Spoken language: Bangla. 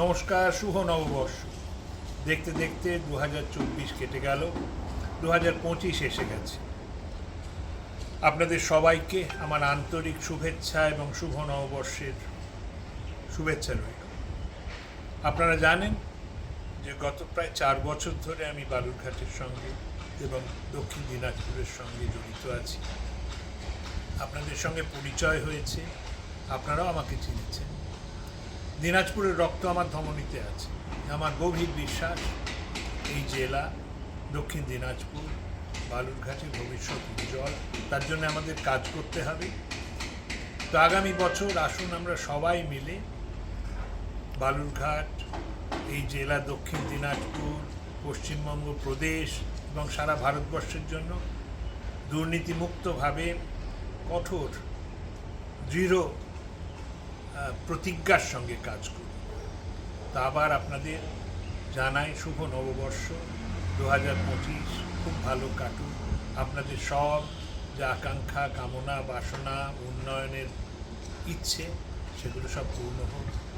নমস্কার, শুভ নববর্ষ। দেখতে দেখতে দু হাজার চব্বিশ কেটে গেল দু হাজার পঁচিশ এসে গেছে। আপনাদের সবাইকে আমার আন্তরিক শুভেচ্ছা এবং শুভ নববর্ষের শুভেচ্ছা রইল। আপনারা জানেন যে গত প্রায় চার বছর ধরে আমি বালুরঘাটের সঙ্গে এবং দক্ষিণ দিনাজপুরের সঙ্গে জড়িত আছি। আপনাদের সঙ্গে পরিচয় হয়েছে, আপনারাও আমাকে চিনেছেন। দিনাজপুরের রক্ত আমার ধমনীতে আছে। আমার গভীর বিশ্বাস, এই জেলা, দক্ষিণ দিনাজপুর বালুরঘাটের ভবিষ্যৎ উজ্জ্বল, তার জন্য আমাদের কাজ করতে হবে। তো আগামী বছর আসুন আমরা সবাই মিলে বালুরঘাট, এই জেলা, দক্ষিণ দিনাজপুর, পশ্চিমবঙ্গ প্রদেশ এবং সারা ভারতবর্ষের জন্য দুর্নীতিমুক্তভাবে কঠোর, দৃঢ় প্রতিজ্ঞার সঙ্গে কাজ করি। তা আবার আপনাদের জানাই, শুভ নববর্ষ দু হাজার পঁচিশ, খুব ভালো কাটুক। আপনাদের সব যে আকাঙ্ক্ষা, কামনা, বাসনা, উন্নয়নের ইচ্ছে, সেগুলো সব পূর্ণ হোক।